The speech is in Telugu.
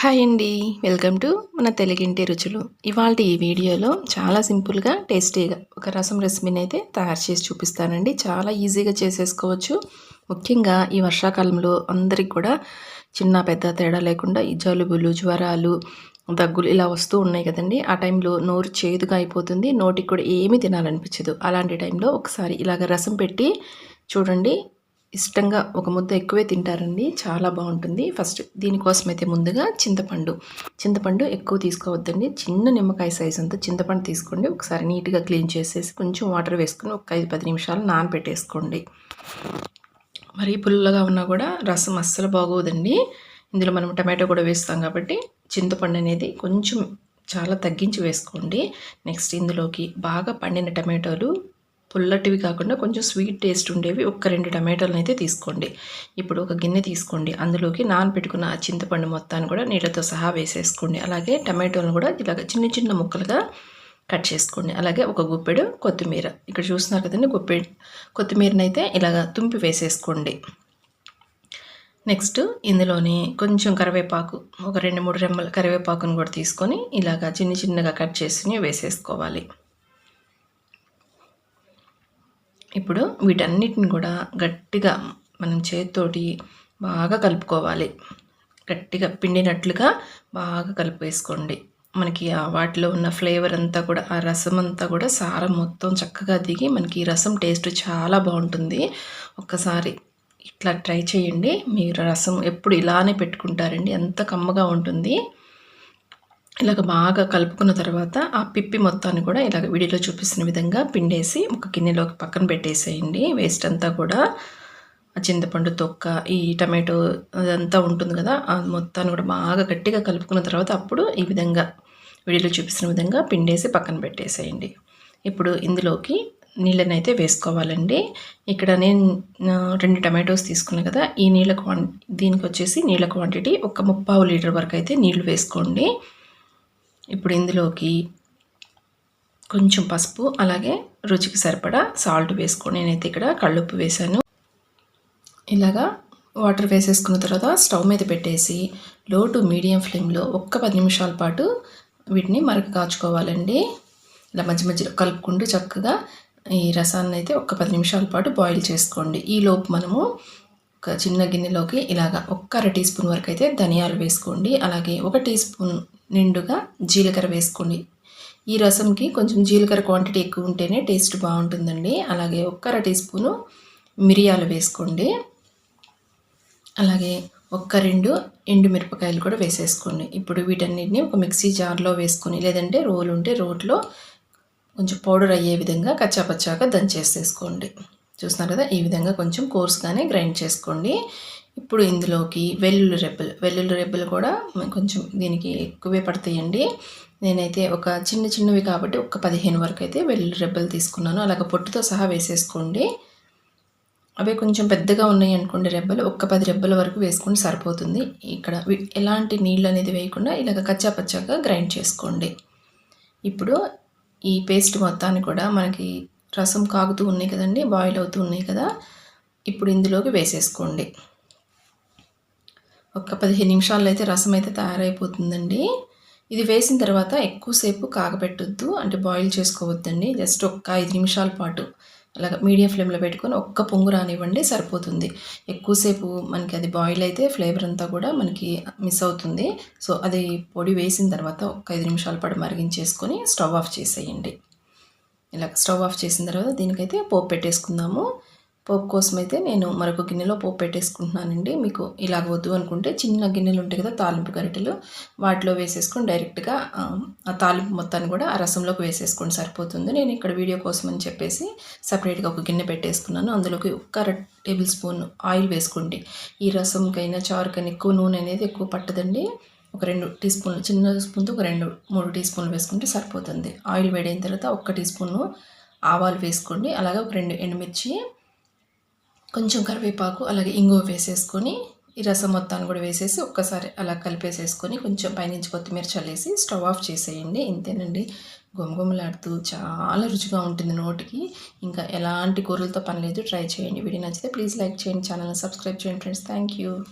హాయ్ అండి వెల్కమ్ టు మన తెలుగింటి రుచులు. ఇవాళ ఈ వీడియోలో చాలా సింపుల్గా టేస్టీగా ఒక రసం రెసిపీని అయితే తయారు చేసి చూపిస్తానండి. చాలా ఈజీగా చేసేసుకోవచ్చు. ముఖ్యంగా ఈ వర్షాకాలంలో అందరికి కూడా చిన్న పెద్ద తేడా లేకుండా ఈ జలుబులు జ్వరాలు దగ్గులు ఇలా వస్తూ ఉన్నాయి కదండి. ఆ టైంలో నోరు చేదుగా అయిపోతుంది. నోటికి కూడా ఏమీ తినాలనిపించదు. అలాంటి టైంలో ఒకసారి ఇలాగ రసం పెట్టి చూడండి. ఇష్టంగా ఒక ముద్ద ఎక్కువే తింటారండి. చాలా బాగుంటుంది. ఫస్ట్ దీనికోసం అయితే ముందుగా చింతపండు. చింతపండు ఎక్కువ తీసుకోవద్దండి. చిన్న నిమ్మకాయ సైజ్ అంతా చింతపండు తీసుకోండి. ఒకసారి నీట్గా క్లీన్ చేసేసి కొంచెం వాటర్ వేసుకొని ఒక ఐదు పది నిమిషాలు నానబెట్టేసుకోండి మరీ పుల్లగా ఉన్నా కూడా రసం అస్సలు బాగోదండి. ఇందులో మనం టమాటో కూడా వేస్తాం కాబట్టి చింతపండు అనేది కొంచెం చాలా తగ్గించి వేసుకోండి. నెక్స్ట్ ఇందులోకి బాగా పండిన టమాటోలు పుల్లటివి కాకుండా కొంచెం స్వీట్ టేస్ట్ ఉండేవి. ఒక్క రెండు టమాటాలను అయితే తీసుకోండి. ఇప్పుడు ఒక గిన్నె తీసుకోండి. అందులోకి నానబెట్టుకున్న ఆ చింతపండు మొత్తాన్ని కూడా నీళ్ళతో సహా వేసేసుకోండి. అలాగే టమాటోలను కూడా ఇలాగ చిన్న చిన్న ముక్కలుగా కట్ చేసుకోండి. అలాగే ఒక గుప్పెడు కొత్తిమీర. ఇక్కడ చూస్తున్నారు కదండి గుప్పెడు కొత్తిమీరని అయితే ఇలాగ తుంపి వేసేసుకోండి. నెక్స్ట్ ఇందులోని కొంచెం కరివేపాకు ఒక రెండు మూడు రెమ్మల కరివేపాకును కూడా తీసుకొని ఇలాగ చిన్న చిన్నగా కట్ చేసి వేసేసుకోవాలి. ఇప్పుడు వీటన్నిటిని కూడా గట్టిగా మనం చేతితోటి బాగా కలుపుకోవాలి. గట్టిగా పిండినట్లుగా బాగా కలిపేసుకోండి. మనకి ఆ వాటిలో ఉన్న ఫ్లేవర్ అంతా కూడా ఆ రసం అంతా కూడా సారం మొత్తం చక్కగా దిగి మనకి రసం టేస్ట్ చాలా బాగుంటుంది. ఒక్కసారి ఇట్లా ట్రై చేయండి. మీరు రసం ఎప్పుడు ఇలానే పెట్టుకుంటారండి. ఎంత కమ్మగా ఉంటుంది. ఇలాగ బాగా కలుపుకున్న తర్వాత ఆ పిప్పి మొత్తాన్ని కూడా ఇలాగ వీడియోలో చూపిస్తున్న విధంగా పిండేసి ఒక గిన్నెలోకి పక్కన పెట్టేసేయండి. వేస్ట్ అంతా కూడా చింతపండు తొక్క ఈ టమాటో అదంతా ఉంటుంది కదా ఆ మొత్తాన్ని కూడా బాగా గట్టిగా కలుపుకున్న తర్వాత అప్పుడు ఈ విధంగా వీడియోలో చూపిస్తున్న విధంగా పిండేసి పక్కన పెట్టేసేయండి. ఇప్పుడు ఇందులోకి నీళ్ళని అయితే వేసుకోవాలండి. ఇక్కడ నేను రెండు టమాటోస్ తీసుకున్నాను కదా ఈ నీళ్ళ క్వాంటి దీనికి వచ్చేసి నీళ్ళ క్వాంటిటీ ఒక ముప్పావు లీటర్ వరకు అయితే నీళ్ళు వేసుకోండి. ఇప్పుడు ఇందులోకి కొంచెం పసుపు అలాగే రుచికి సరిపడా సాల్ట్ వేసుకొని నేనైతే ఇక్కడ కళ్ళుప్పు వేశాను. ఇలాగా వాటర్ వేసేసుకున్న తర్వాత స్టవ్ మీద పెట్టేసి లో టు మీడియం ఫ్లేమ్లో ఒక్క పది నిమిషాల పాటు వీటిని మరక కాచుకోవాలండి. ఇలా మధ్య మధ్యలో కలుపుకుంటూ చక్కగా ఈ రసాన్ని అయితే ఒక్క పది నిమిషాల పాటు బాయిల్ చేసుకోండి. ఈ లోపు మనము ఒక చిన్న గిన్నెలోకి ఇలాగ ఒక్క అర టీ స్పూన్ వరకు అయితే ధనియాలు వేసుకోండి. అలాగే ఒక టీ స్పూన్ నిండుగా జీలకర్ర వేసుకోండి. ఈ రసంకి కొంచెం జీలకర్ర క్వాంటిటీ ఎక్కువ ఉంటేనే టేస్ట్ బాగుంటుందండి. అలాగే ఒక్క టీ స్పూను మిరియాలు వేసుకోండి. అలాగే ఒక్క రెండు ఎండు మిరపకాయలు కూడా వేసేసుకోండి. ఇప్పుడు వీటన్నిటిని ఒక మిక్సీ జార్లో వేసుకొని లేదంటే రోలు ఉంటే రోట్లో కొంచెం పౌడర్ అయ్యే విధంగా కచ్చాపచ్చాగా దంచేసేసుకోండి. చూస్తున్నారు కదా ఈ విధంగా కొంచెం కోర్స్గానే గ్రైండ్ చేసుకోండి. ఇప్పుడు ఇందులోకి వెల్లుల్లి రెబ్బలు. వెల్లుల్లి రెబ్బలు కూడా కొంచెం దీనికి ఎక్కువే పడతాయండి. నేనైతే ఒక చిన్న చిన్నవి కాబట్టి ఒక పదిహేను వరకు అయితే వెల్లుల్లి రెబ్బలు తీసుకున్నాను. అలాగ పొట్టుతో సహా వేసేసుకోండి. అవి కొంచెం పెద్దగా ఉన్నాయి అనుకోండి రెబ్బలు. ఒక్క పది రెబ్బల వరకు వేసుకుని సరిపోతుంది. ఇక్కడ ఎలాంటి నీళ్ళు అనేది వేయకుండా ఇలాగ కచ్చా పచ్చాగా గ్రైండ్ చేసుకోండి. ఇప్పుడు ఈ పేస్ట్ మొత్తాన్ని కూడా మనకి రసం కాగుతూ ఉన్నాయి కదండి బాయిల్ అవుతూ ఉన్నాయి కదా ఇప్పుడు ఇందులోకి వేసేసుకోండి. ఒక పదిహేను నిమిషాల్లో అయితే రసం అయితే తయారైపోతుందండి. ఇది వేసిన తర్వాత ఎక్కువసేపు కాగబెట్టొద్దు అంటే బాయిల్ చేసుకోవద్దండి. జస్ట్ ఒక్క ఐదు నిమిషాల పాటు అలాగ మీడియం ఫ్లేమ్లో పెట్టుకొని ఒక్క పొంగు రానివ్వండి సరిపోతుంది. ఎక్కువసేపు మనకి అది బాయిల్ అయితే ఫ్లేవర్ అంతా కూడా మనకి మిస్ అవుతుంది. సో అది పొడి వేసిన తర్వాత ఒక్క ఐదు నిమిషాల పాటు మరిగించేసుకొని స్టవ్ ఆఫ్ చేసేయండి. ఇలా స్టవ్ ఆఫ్ చేసిన తర్వాత దీనికైతే పోపు పెట్టేసుకుందాము. పోపు కోసం అయితే నేను మరొక గిన్నెలో పోపు పెట్టేసుకుంటున్నానండి. మీకు ఇలాగ వద్దు అనుకుంటే చిన్న గిన్నెలు ఉంటాయి కదా తాలింపు గరిటెలు. వాటిలో వేసేసుకొని డైరెక్ట్గా ఆ తాలింపు మొత్తాన్ని కూడా ఆ రసంలోకి వేసేసుకొని సరిపోతుంది. నేను ఇక్కడ వీడియో కోసం అని చెప్పేసి సపరేట్గా ఒక గిన్నె పెట్టేసుకున్నాను. అందులోకి ఒక్క టేబుల్ స్పూన్ ఆయిల్ వేసుకోండి. ఈ రసంకైనా చారుకైనా ఎక్కువ నూనె అనేది ఎక్కువ పట్టదండి. ఒక రెండు టీ స్పూన్లు చిన్న స్పూన్తో ఒక రెండు మూడు టీ స్పూన్లు వేసుకుంటే సరిపోతుంది. ఆయిల్ వేడైన తర్వాత ఒక్క టీ స్పూను ఆవాలు వేసుకోండి. అలాగే ఒక రెండు ఎండుమిర్చి కొంచెం కరివేపాకు అలాగే ఇంగువ వేసేసుకొని ఈ రసం మొత్తాన్ని కూడా వేసేసి ఒక్కసారి అలా కలిపేసేసుకొని కొంచెం పైనుంచి కొత్తిమీర చల్లేసి స్టవ్ ఆఫ్ చేసేయండి. ఇంతేనండి. గుమగుమలాడుతూ చాలా రుచిగా ఉంటుంది నోటికి. ఇంకా ఎలాంటి కూరలతో పని లేదు ట్రై చేయండి. వీడియో నచ్చితే ప్లీజ్ లైక్ చేయండి ఛానల్ని సబ్స్క్రైబ్ చేయండి ఫ్రెండ్స్. Thank you.